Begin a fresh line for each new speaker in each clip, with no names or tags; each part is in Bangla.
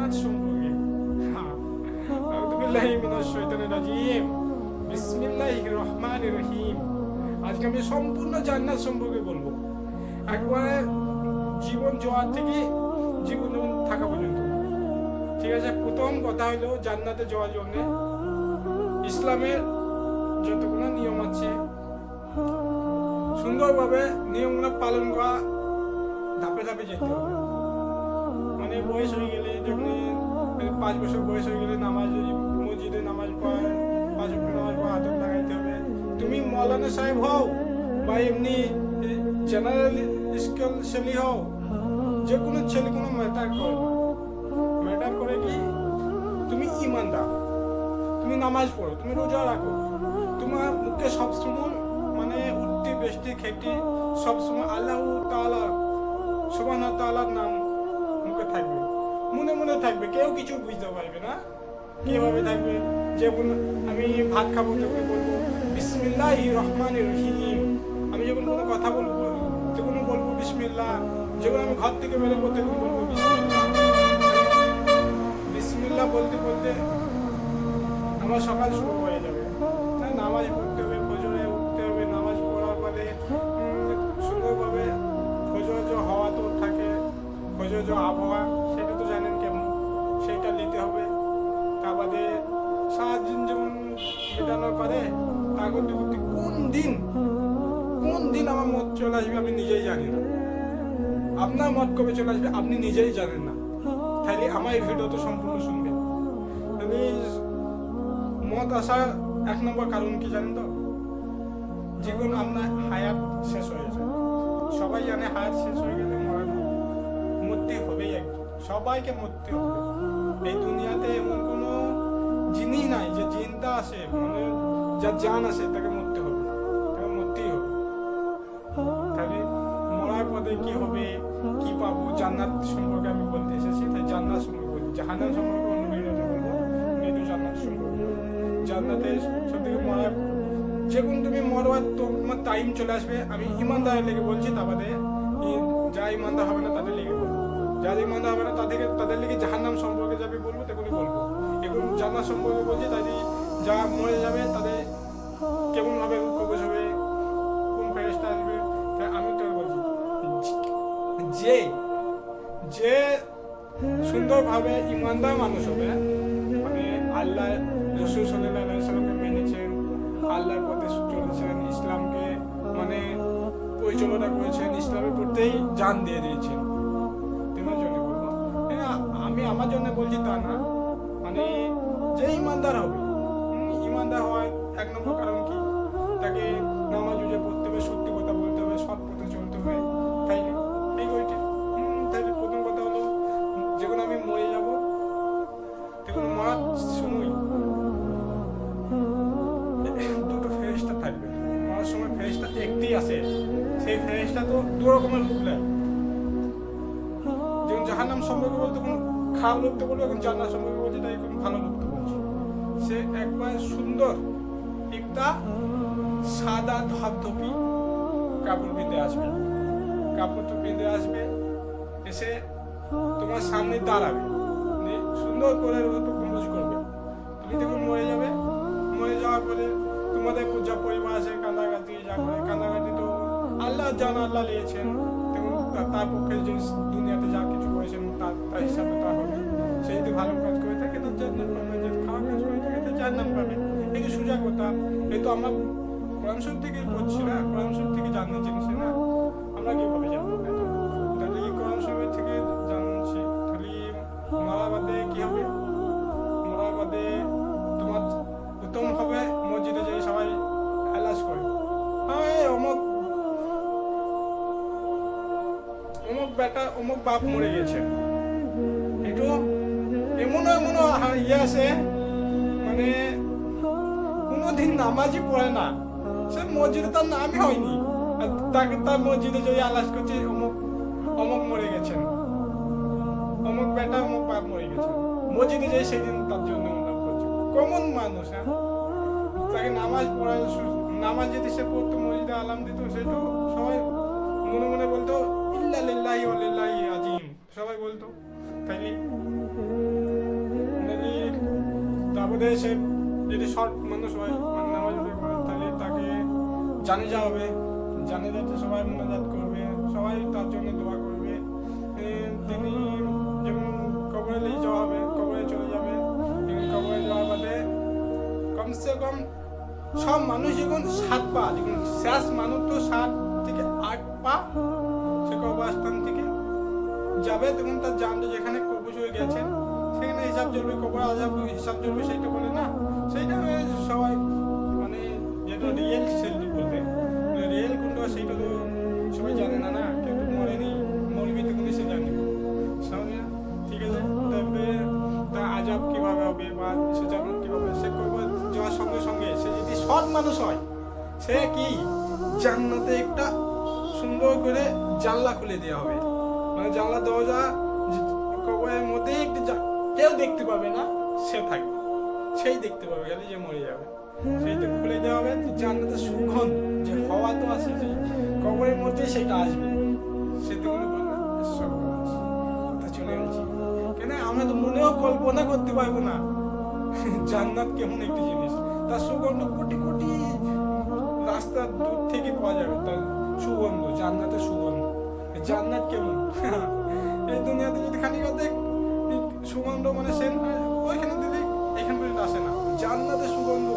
জান্নাত সম্পর্কে আজকে আমি সম্পূর্ণ জান্নাত সম্পর্কে বলব। একবারে জীবন জোয়ার থেকে জীবন থাকা পর্যন্ত। ঠিক আছে? প্রথম কথা হলো জান্নাতে যাওয়ার জন্য। ইসলামের যতগুলো নিয়ম আছে, সুন্দরভাবে নিয়মগুলো পালন করা, ধাপে ধাপে যেতে হবে। বয়স হয়ে গেলে যখন পাঁচ বছর বয়স হয়ে গেলে নামাজ মসজিদে নামাজ পড়া, পাঁচ ওয়াক্ত নামাজ পড়া আদব লাগাইতে হবে। তুমি মৌলানা সাহেব হও বা এমনি জেনারেল স্কুল ছেলে হও যে কোনো ছেলে, কোনো ম্যাটার করে। ম্যাটার করে কি? তুমি ইমানদার। তুমি নামাজ পড়ো, তুমি রোজা রাখো। তোমার মুখে সবসময় মানে উঠতে, বেসতে, খেতে সবসময় আল্লাহ তাআলা সুবহান তাআলার নাম। থাকবে। মনে মনে থাকবে, কেউ কিছু বুঝতে পারবে না। কীভাবে থাকবে? যেমন আমি ভাত খাব তখন বলব, বিসমিল্লাহ রহমান রহিম। আমি যখন কোনো কথা বলব তখন বলব, বিসমিল্লাহ, যখন আমি ঘর থেকে বেরোবো তখন বলব, বিসমিল্লাহ। বিসমিল্লাহ বলতে বলতে আমার সকাল শুরু চলে আসবে আমি নিজেই জানি না আপনার মত কবে চলে আসবে, আপনি নিজেই জানেন না। তাইলে আমার এই ভিডিও তো সম্পূর্ণ তাহলে মত আসার এক নম্বর কারণ কি জানেন তো? জীবন আপনার হায়াত শেষ হয়ে যায়। সবাই জানে হায়াত শেষ হয়ে গেলে মরার মরতে হবেই একদিন। সবাইকে মরতে হবে। এই দুনিয়াতে এমন কোনো জিনিস নাই যে জিনটা আসে মানে যার জান আসে, তাকে মরতে হবে। টাইম চলে আসবে, আমি ইমানদারের লেগে বলছি তা বাদে যা ইমানদার হবে না তাদের লেগে বলব। যারা ইমানদার হবে না তাদেরকে তাদের লেগে জাহান্নাম সম্পর্কে যাবে বলব, তখনই বলব। এখন জান্নাত সম্পর্কে বলছি তাদের যা মরে যাবে, তাদের কেমন ভাবে কবজ হবে, কোন ফেরেস্তা আসবে আমি তো বলছি। যে যে সুন্দরভাবে ইমানদার মানুষ হবে মানে আল্লাহ রসুল সাল্লাহ সাল্লামকে মেনেছেন, আল্লাহর পথে মানে পরিচালনা করেছেন ইসলামের প্রত্যেই জান দিয়ে দিয়েছেন। জন্য হ্যাঁ, আমি আমার জন্য বলছি তা না। দু রকমের রূপ নেয়। যেমন জাহান্নাম সম্পর্কে বলতে কোনো খারাপ লোকতে বলব, এখন জান্নাত সম্পর্কে বলছে, তাই এখন ভালো লোকতে বলছে। সে একবার সুন্দর একটা সাদা ধপধপি কাপড় বেঁধে আসবে। কাপড়টা বেঁধে আসবে, এসে তোমার সামনে দাঁড়াবে। সুন্দর করে রূপে কম্পোজ করবে। তুমি তখন মরে যাবে। মরে যাওয়ার পরে তোমাদের যা পরিবার আছে যা করে কান্দাকাটি তো আল্লাহ জান, আল্লাহ তখন তার পক্ষে যে দুনিয়াতে যা কিছু করেছেন তার তার হিসাবে তা হবে। সে যদি ভালো কাজ করে থাকে, তো জান্নাত পাবে যদি খারাপ কাজ করে থাকে, তো জান্নাত পাবে। এই যে সোজা কথা এই তো আমরা কোরআন থেকে পড়ছি না, কোরআন থেকে জানার জিনিস না। বাপ মরে গেছে। একটু এমন এমন ইয়ে আছে মানে কোনোদিন নামাজই পড়ে না। সে মসজিদে তার নামই হয়নি। তাকে তার মসজিদে যদি আলাস করছে, অমুক অমুক মরে গেছেন। অমুক বেটা, অমুক বাপ মরে গেছেন। মসজিদে যাই সেদিন তার জন্য কমন মানুষ হ্যাঁ? তাকে নামাজ পড়া নামাজ যদি সে পড়তো, মসজিদে আলাম দিত সেটা সবাই মনে মনে বলতো, ইল্লা লিল্লাহি ওয়া লিল্লাহি বলতো? তাইলে মধ্যে সে যদি শর্ট মানুষ হয় মানে নামাজ তাহলে তাকে জানে যা হবে। জানে যাতে সবাই মোনাজাত করবে, সবাই তার জন্য দোয়া করবে। তিনি যেমন কবরে নিয়ে যাওয়া হবে, কবরে চলে যাবে। কবরে যাওয়ার বাদে কমসে কম সব মানুষ যখন সাত পা যখন শেষ মানুষ তো সাত যাবে তখন তার জানটা যেখানে কবজ হয়ে গেছেন, সেখানে হিসাব চলবে, কবর আজাব হিসাব চলবে সেইটা বলে না। সেইটা সবাই মানে যেটা রিয়েল বলতে রিয়েল কোনটা সেইটা তো সবাই জানে না না? কেউ তো মরেনি মরবি এসে জানে ঠিক আছে? তারপরে তার আজাব কীভাবে হবে বা সে জান্নাত কীভাবে সে কবর যাওয়ার সঙ্গে সঙ্গে সে যদি সৎ মানুষ হয়, সে কি জান্নাতে একটা সুন্দর করে জানলা খুলে দেওয়া হবে? মানে জানলা দরজা কবরের মধ্যে একটু কেউ দেখতে পাবে না সে থাকবে। সেই দেখতে পাবে খালি যে মরে যাবে। সেইটা খুলে দেওয়া হবে জান্নাতের সুগন্ধ যে হওয়া তো আছে যে কবরের মধ্যে সেটা আসবে। সে তো করবে সর্বনাশ, কোথায় চলে গেছি। কেন? আমরা তো মনেও কল্পনা করতে পারব না। জান্নাত কেমন একটি জিনিস। তার সুগন্ধ কোটি কোটি রাস্তা দূর থেকে পাওয়া যাবে তার সুগন্ধ জান্নাতের সুগন্ধ। জান্নাত কেমন? এই দুনিয়াতে যদি খালি কথা সুগন্ধ মানে সেন ওইখানে দিলে এখান পর্যন্ত আসে না। জান্নাতের সুগন্ধ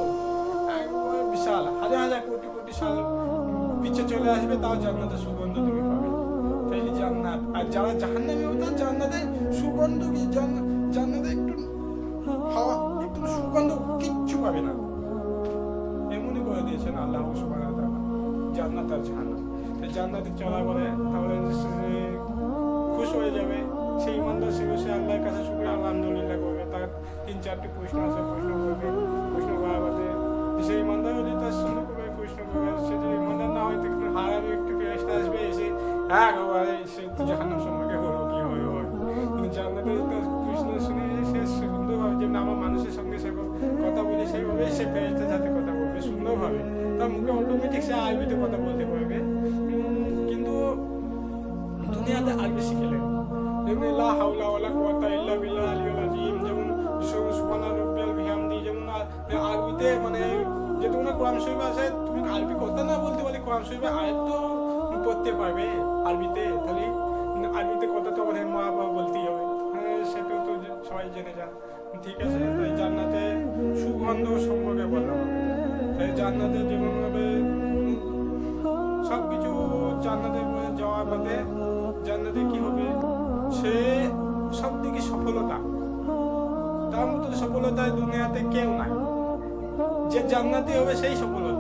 একবার বিশাল হাজার হাজার কোটি কোটি সাল পিছে চলে আসবে তাও জান্নাতের সুগন্ধ তুমি পাবে। তাইলে জান্নাত। আর যারা জাহান্নামী হবে তার জান্নাতের সুগন্ধ কি? জান্নাতে একটু হাওয়া একটু সুগন্ধ কিচ্ছু পাবে না। এমনই করে দিয়েছেন আল্লাহ সুবহানাহু ওয়া তাআলা। জান্নাত আর জাহান্নাম। তো জান্নাতে চলা বলে, তাহলে সে খুশ হয়ে যাবে। সেই ইমানদার সে বসে আল্লাহর কাছে শুকর আলহামদুলিল্লাহ করবে। তার তিন চারটি প্রশ্ন আছে, প্রশ্ন করবে, প্রশ্ন করার বাদে সেই ইমানদার হলে তার সুন্দর করে প্রশ্ন করবে সে যদি ইমানদার না হয়, তো একটু হারাবে, একটু ফেরেশতা আসবে, এসে হ্যাঁ একেবারে সে তো জাহান্নাম সম্পর্কে হলো, কি হবে হবে কিন্তু জান্নাতে তার প্রশ্ন শুনে সে সুন্দরভাবে যে আমার মানুষের সঙ্গে সে কথা বলে, সেইভাবে সে ফেরেশতার সাথে কথা বলবে, সুন্দরভাবে, তার মুখে অটোমেটিক সে আরবিতে কথা বলতে আরবিতে মানে না কোরআন শরীফ আছে, তুমি আরবি কথা না বলতে পারলে কোরআন শরীফে আয়াত তো পড়তে পারবে আরবিতে? তাহলে আরবিতে কথা তো আমাদের মা বাবা বলতেই হবে। হ্যাঁ সেটাও তো সবাই জেনে যান ঠিক আছে, তাই জান্নাতে সুগন্ধ সম্পর্কে বললাম তাই জান্নাতে যেমন হবে সবকিছু জান্নাতে যাওয়ার বাদে জান্নাতে কি হবে? সে সব দিকে সফলতা। তার মতো সফলতা দুনিয়াতে কেউ নাই। যে জান্নাতি হবে সেই সফলতা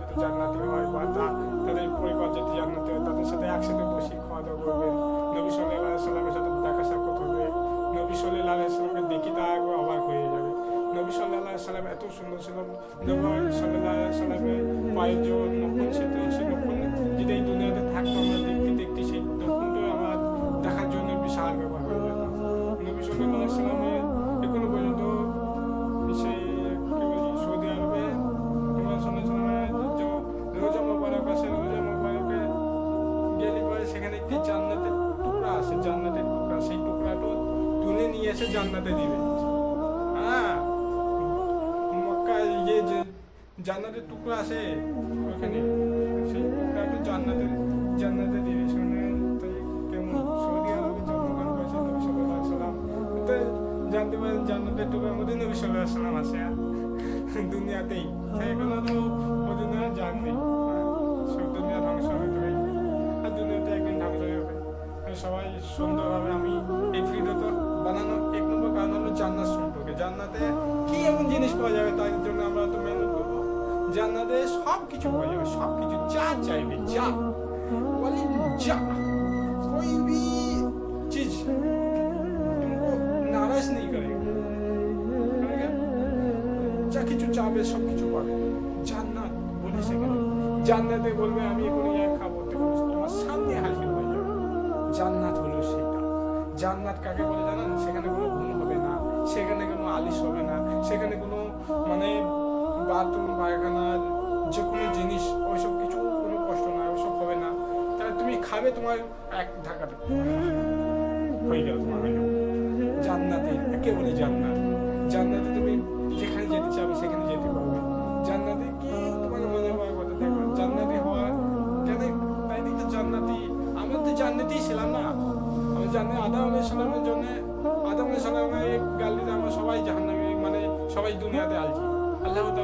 যদি জান্নাতি হয় বা তাদের পরিবার যদি জান্নাতি হয়, তাদের সাথে একসাথে বসে খাওয়া দাওয়া করবে। নবী সাল্লাহ সাল্লামের সাথে দেখা সাক্ষাৎ হবে। নবী সাল্লাহ সাল্লামকে দেখি তা অবাক হয়ে যাবে। নবী সাল্লাহ সাল্লাম এত সুন্দর ছিল। নবী সাল্লাহ সাল্লামের পায়ের যে নখন সে নখন যদি এই দুনিয়াতে থাকতো, আমরা দেখতে জান্নাতে দিবে। হ্যাঁ যে জান্নাতের টুকরো আছে, ওখানে সেই টুকরাটা জান্নাতের জান্নাতে দিয়ে শুনে। কেমন সৌদি আরবে জন্মগ্রহণ করেছে, নবী সাল্লাম। তো জানতে পারেন জান্নাতের টুকরার মধ্যে নবী আলাইহি সাল্লাম আছে আর দুনিয়াতেই। তাই এখনও তো ও দুনিয়া জাননি সব দুনিয়া ধ্বংস হয়ে যাবে। আর দুনিয়াতে একদিন ধ্বংস হয়ে যাবে। সবাই সুন্দরভাবে আমি জান্নাতে সব কিছু পাওয়া যাবে সব কিছু যা চাইবে যা বলি যা कोई भी चीज तुमको नाराज नहीं करेगा करेगा? যা কিছু চাবে সব কিছু পাবে জান্নাত বলে সেখানে জান্নাতে বলবে আমি এখন ইয়া খাবো তখন তোমার সামনে হাজির হয়ে যাবে জান্নাত হলো সেটা জান্নাত কাকে বলে জানেন সেখানে কোনো ঘুম হবে না সেখানে কোনো আলিশ হবে না সেখানে কোনো মানে বাথরুম পায়খানা, যে কোনো জিনিস, ওইসব কিছু কোনো কষ্ট না, ওইসব হবে না। তাহলে তুমি খাবে তোমার এক ঢাকাতে হয়ে তোমার হয়ে জান্নাতে একে বলি জান্নাত। জান্নাতে তুমি যেখানে যেতে চাবে সেখানে যেতে পারবে। জান্নাতে কি তোমার মনে হওয়ার কথা দেখবে জান্নাতি হওয়ার কেন? তাই দিকে জান্নাতি। আমরা তো জান্নাতেই ছিলাম না। আমি জানি আদম আলাই সালামের জন্য, আদম আলাই সালামের গালিতে আমরা সবাই জাহান্নামে মানে সবাই দুনিয়াতে আলছি আল্লাহ যদি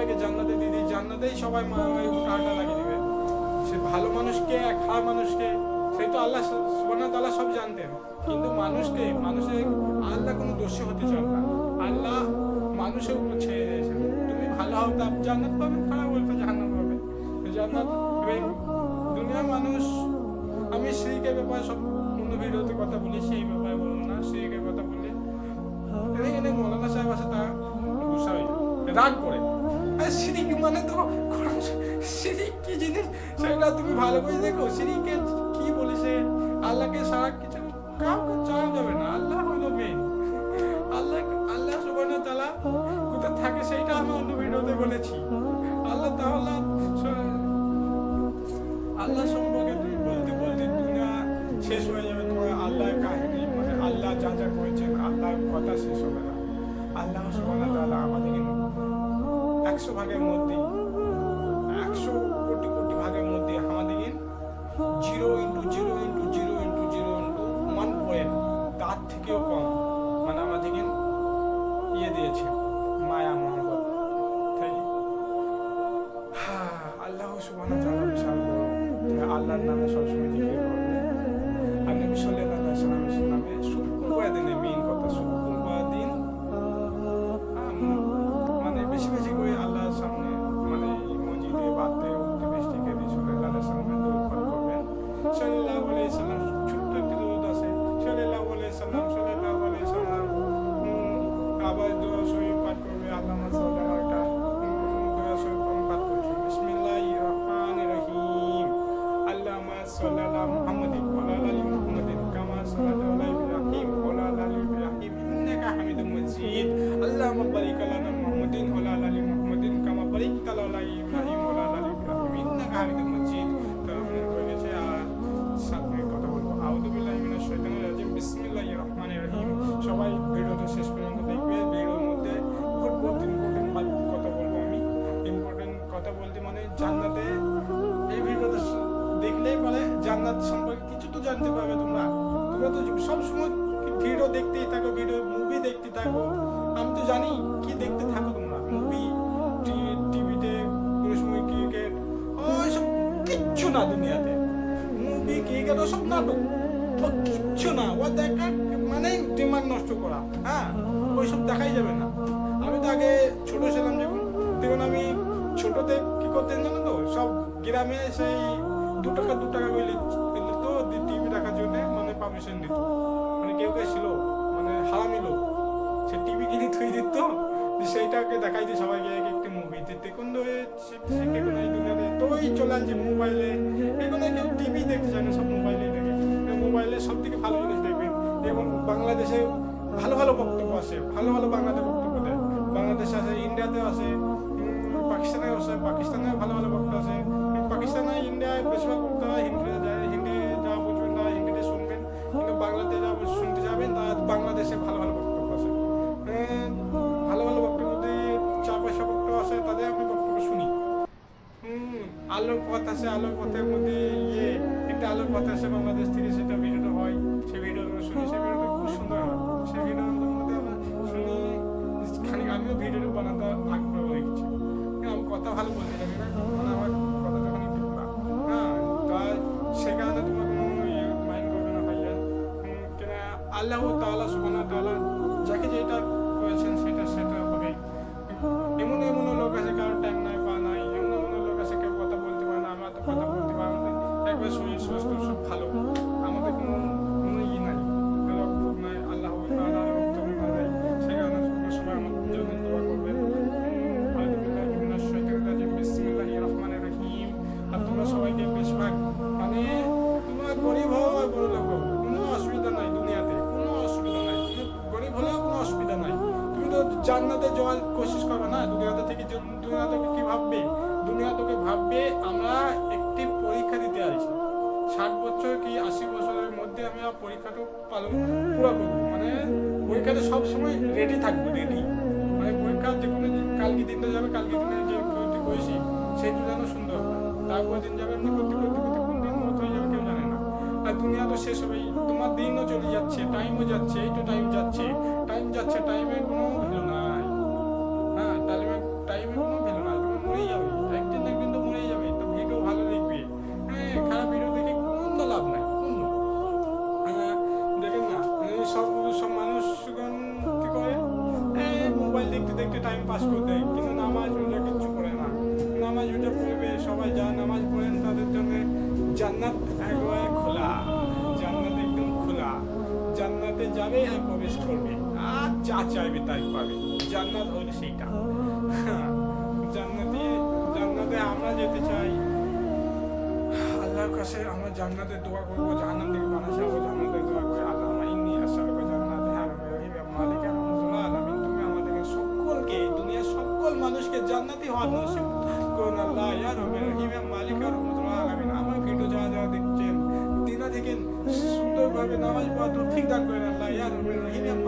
সবাইকে জান্নাতে দিয়ে দিই। জান্নাতেই সবাই উঠাটা লাগিয়ে দিবে। সে ভালো মানুষকে খারাপ মানুষকে সেই তো আল্লাহ ওয়া তাআলা সব জানতেন। কিন্তু মানুষকে, মানুষের আল্লাহ কোনো দোষী হতে চান না। আল্লাহ মানুষের উপর ছেড়ে দিয়েছেন। তুমি ভালো হও, তা জান্নাত পাবে, খারাপ হলে তো জাহান্নাম পাবে। জান্নাত দুনিয়ার মানুষ, আমি শ্রীকের ব্যাপারে সব অন্য ভিডিওতে কথা বলি, সেই ব্যাপারে বলব না শ্রীকের কথা বললে এখানে মৌলানা সাহেব আছে তা রাগ করে। মানে তো শিরিক কি জিনিস সেটা তুমি ভালো করে দেখো শিরিকে কি বলেছে আল্লাহকে সারা কিছু কাউকে চাওয়া যাবে না, আল্লাহ হলো মেন আল্লাহ আল্লাহ সুবর্ণ তালা কোথায় থাকে সেইটা আমি অন্য ভিডিওতে বলেছি। আল্লাহ তাহলে আল্লাহ ভাগের মধ্যে দু টাকা দু টাকা করে তো টিভি দেখার জন্য মানে পারমিশন দিত। মানে কেউ কেউ ছিল মানে হারামি লোক। সে টিভি কিনে থুই দিত সেইটাকে দেখাই দিয়ে সবাইকে এক একটি মুভি দিতে কোন এখন এই চলে আসছে মোবাইলে এখন কেউ টিভি দেখতে চায় না সব মোবাইলে দেখে। মোবাইলে সব থেকে ভালো জিনিস দেখবে। এবং বাংলাদেশে ভালো ভালো বক্তব্য আসে ভালো ভালো বাংলাতে বক্তব্য দেয়। বাংলাদেশে আছে ইন্ডিয়াতেও আছে উম, পাকিস্তানেও আছে পাকিস্তানেও ভালো ভালো বক্তব্য আছে। পাকিস্তানে ইন্ডিয়ায় বেশিরভাগ হিন্দিতে যায় হিন্দি যা বুঝবেন তারা হিন্দিতে শুনবেন, কিন্তু বাংলাতে যা শুনতে যাবেন, তা বাংলাদেশে ভালো ভালো বক্তব্য আছে। ভালো ভালো বক্তব্যের মধ্যে চার পয়সা বক্তব্য আছে, তাদের আমি বক্তব্য শুনি। হুম আলোর পথ আছে আলোর পথের মধ্যে ইয়ে একটা আলোর পথ আছে বাংলাদেশ। পরীক্ষাটা পালন পুরো করব। মানে পরীক্ষাটা সবসময় রেডি থাকব রেডি মানে পরীক্ষা যে কোনো কালকে দিনটা যাবে, কালকে দিনে যে করতে করেছি দিন যেন সুন্দর তারপর দিন যাবে এমনি করতে করতে করতে কোন দিন মত হয়ে যাবে কেউ জানে না। আর দুনিয়া তো শেষ হবেই। তোমার দিনও চলে যাচ্ছে টাইমও যাচ্ছে, এই তো টাইম যাচ্ছে। টাইম যাচ্ছে টাইমের কোনো ভ্যালু যাবে আর প্রবেশ করবে আর যা চাইবে তাই পাবে। জান্নাত হলো সেইটা। হ্যাঁ, জান্নাতে জান্নাতে আমরা যেতে চাই। আল্লাহর কাছে আমরা জান্নাতে দোয়া করব জাহান্নাম থেকে বানা যাব জান্নাতে দোয়া করে আল্লাহ ইন্নি আসালুকা জান্নাতে। হ্যাঁ মালিক আলামিন তুমি আমাদেরকে সকলকে দুনিয়ার সকল মানুষকে জান্নাতি হওয়ার নসিব করুন আল্লাহ। ইয়া রহিম রহিম মালিক রহমতুল্লাহ আলামিন আমার ভিডিও যা যা দেখছেন দিনা থেকে সুন্দরভাবে নামাজ পড়া তৌফিক দান করেন আল্লাহ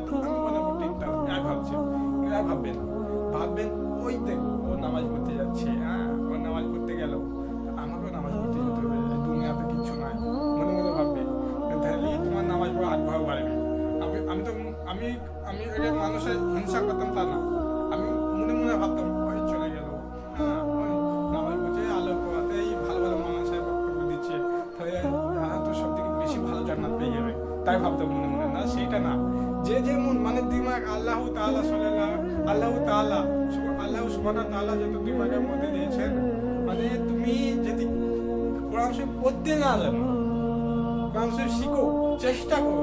এক ভাববেন ভাববেন ওই দেখ ও নামাজ পড়তে যাচ্ছে হ্যাঁ ও নামাজ পড়তে গেল। সুবহানাহু তাআলা যত দিমাগের মধ্যে দিয়েছেন মানে তুমি যদি কোরআন শরীফ পড়তে না জানো কোরআন শরীফ শিখো, চেষ্টা করো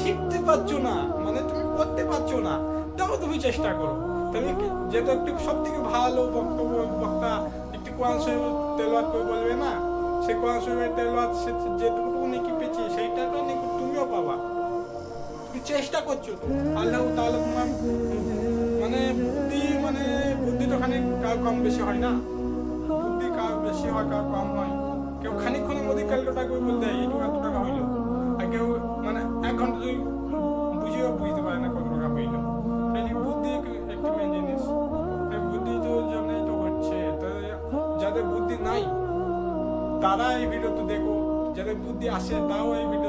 শিখতে পারছ না মানে তুমি পড়তে পারছ না, তাও তুমি চেষ্টা করো। তুমি যেহেতু একটু সব থেকে ভালো বক্তব্য, বক্তা একটু কোরআন শরীফ তেলাওয়াত করে বলবে না সে কোরআন শরীফের তেলাওয়াত সে যেটুকু নাকি পেয়েছি সেইটা নাকি তুমিও পাবা। তুমি চেষ্টা করছ। আল্লাহ তাআলা তোমার মানে বুদ্ধি মানে খানিক কার কম বেশি হয় না? বুদ্ধি কার বেশি হয় কার কম হয়। কেউ খানিকক্ষণের মধ্যে ক্যালকুলেটার করে বলতে এইটুকু এত টাকা হইল। আর কেউ মানে এক ঘণ্টা যদি বুঝিও বুঝতে পারে না কত টাকা হইল। তাই বুদ্ধি একটি মেন জিনিস। বুদ্ধি তো জন্যই তো হচ্ছে। যাদের বুদ্ধি নাই তারা এই ভিডিও তো দেখো যাদের বুদ্ধি আসে, তাও এই ভিডিও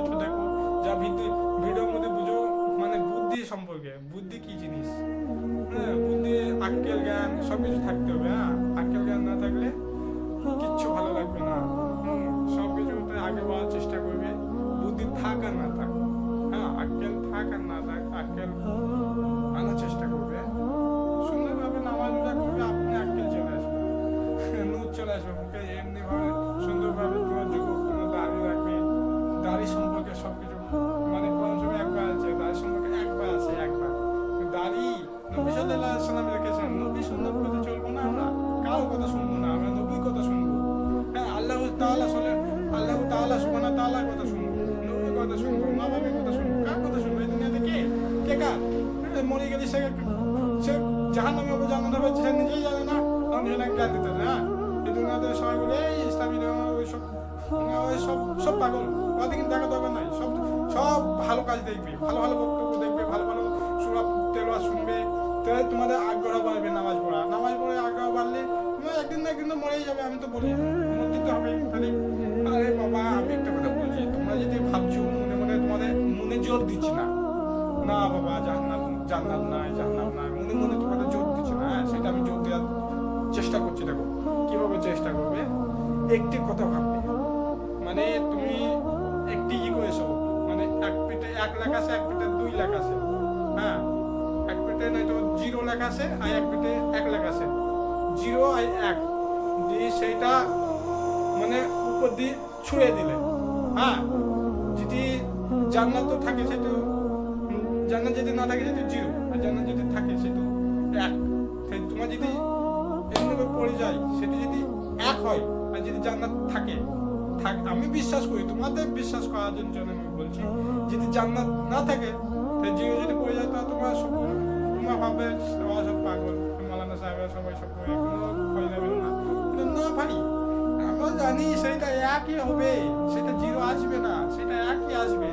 তোমাদের আগ্রহ বাড়বে নামাজ পড়া। নামাজ পড়ে আগ্রহ বাড়লে তোমার একদিন না একদিন মরেই যাবে, আমি তো বলি। উন্নতি তো হবে তাহলে আরে বাবা, আমি একটা কথা বলছি, তোমরা যদি ভাবছ মনে মনে তোমাদের মনে জোর দিচ্ছি না। না বাবা জাহান্নাম জান্নাত নাই জাহান্নাম নাই। মনে মনে তোমাদের জোর দিচ্ছি না হ্যাঁ, সেটা আমি জোর দেওয়ার চেষ্টা করছি। দেখো, কীভাবে চেষ্টা করবে? একটি কথা ভাববে। মানে তুমি একটি ই করেছ মানে এক পেটে এক লাখ আছে, এক পেটে দুই লাখ আছে। লেখা আছে আই এক বিটে এক লেখা আছে। জিরো আই এক। দিয়ে সেটা মানে উপর দিয়ে ছুঁড়ে দিলে। হ্যাঁ? যদি জান্নাত তো থাকে সেটা জান্নাত যদি না থাকে সেটা জিরো। আর জান্নাত যদি থাকে সেটা এক। তোমার যদি এমনিভাবে পড়ে যায়, সেটি যদি এক হয়, আর যদি জান্নাত থাকে, থাক, আমি বিশ্বাস করি, তোমাদের বিশ্বাস করার জন্য আমি বলছি, যদি জান্নাত না থাকে, তাহলে জিরো যদি পড়ে যায়, তাহলে তোমার সম্পূর্ণ সবাই সব কোনো ফায়দা পেল না। কিন্তু না ভাই জানি সেটা একই হবে। সেটা জিরো আসবে না সেটা একই আসবে।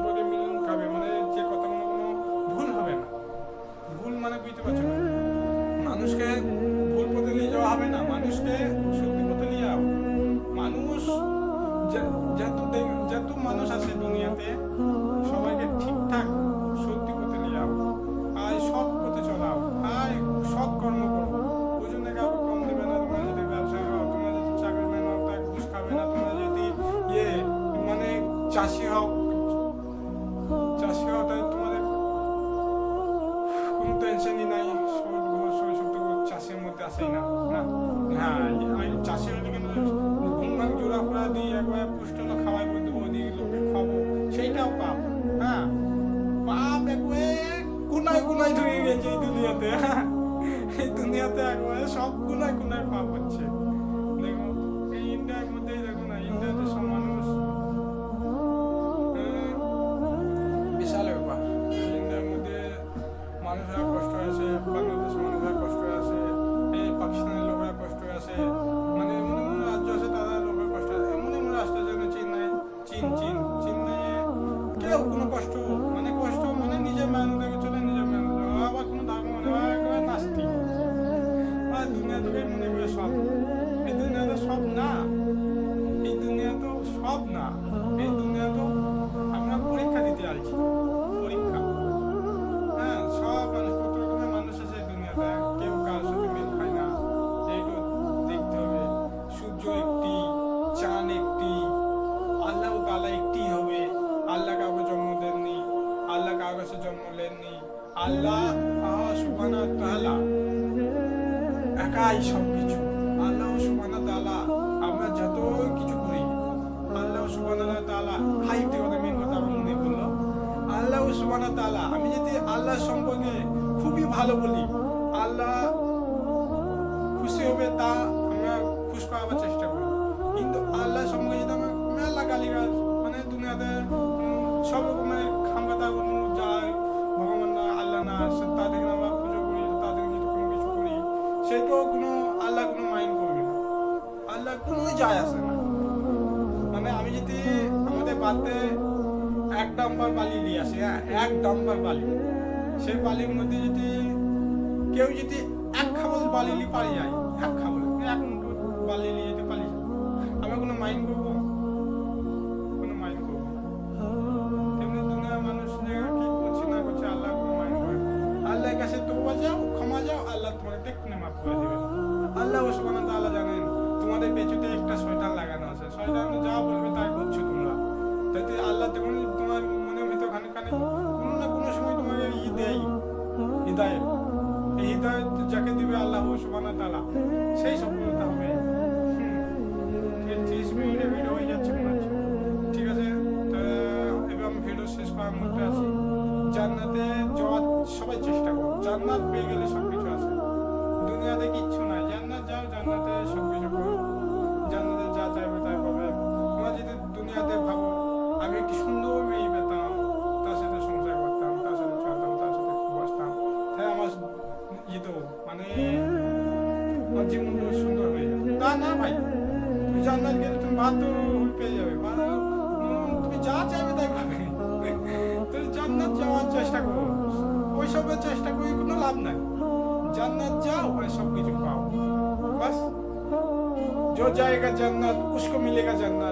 সম্পর্কে মিলন খাবে মানে যে কথাগুলো কোনো ভুল হবে না। ভুল মানে বুঝতে পারছ না। মানুষকে ভুল পথে নিয়ে যাওয়া হবে না, মানুষকে সত্যি পথে নিয়ে যাওয়া মানুষ যত যত মানুষ আছে দুনিয়াতে সবগুলো এখন আর পাপ হচ্ছে লাই সব সেই বালির মধ্যে যদি কেউ যদি এক খাবল বালি নিয়ে পালিয়ে যায়, এক খাবল, এক মুঠো বালি নিয়ে যদি পালিয়ে যায়, আমরা কোনো মাইন্ড করব? जाएगा जन्नत उसको मिलेगा जन्नत